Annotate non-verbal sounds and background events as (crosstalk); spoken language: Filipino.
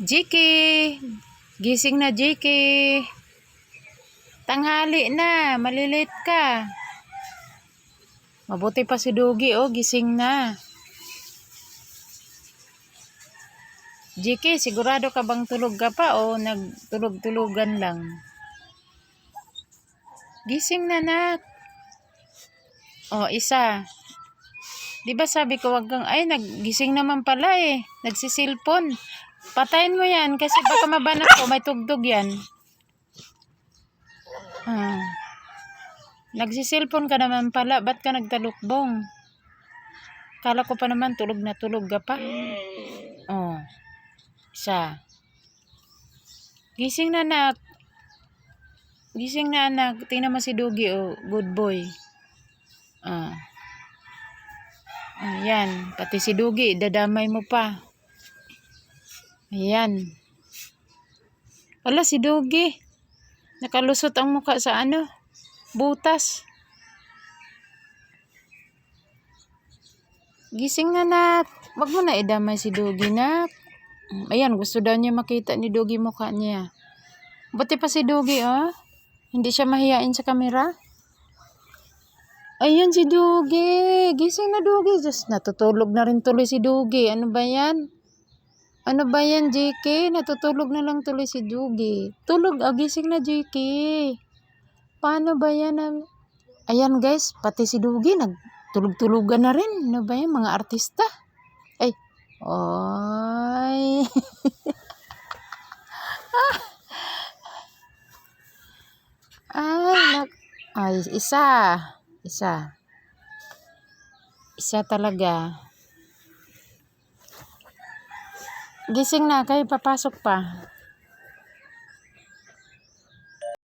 JK! Gising na, JK! Tanghali na, malilate ka. Mabuti pa si Dugi, oh, gising na. JK, sigurado ka bang tulog ka pa o nagtulog-tulugan lang? Gising na, nak. Oh, isa. Di ba sabi ko wag kang, ay, naggising naman pala eh. Nagsisilpon. Patayin mo yan kasi baka mabanat ko, may tugtog yan. Ah. Nagsisilpon ka naman pala, ba't ka nagtalukbong? Kala ko pa naman tulog na tulog ka pa. Oh. Isa. Gising na anak. Gising na anak. Tingnan mo si Dugi, oh. Good boy. Ah. Ayan. Pati si Dugi, dadamay mo pa. Ayan. Wala si Dugi. Nakalusot ang muka sa ano? Butas. Gising na nak. Wag mo na idamay si Dugi nak. Ayan, gusto daw niya makita ni Dugi mukha niya. Buti pa si Dugi oh. Hindi siya mahiyain sa kamera. Ayun si Dugi. Gising na Dugi. Just natutulog na rin tuloy si Dugi. Ano ba yan? Ano ba yan, JK? Natutulog na lang tuloy si Dugi. Tulog, ah, gising na, JK. Paano ba yan? ah? Ayan, guys, pati si Dugi, nagtulog-tulugan na rin. Ano ba yan, mga artista? Ay, oy. (laughs) Ay, nak... Ay, isa. Isa. Isa talaga. Gising na, kayo papasok pa.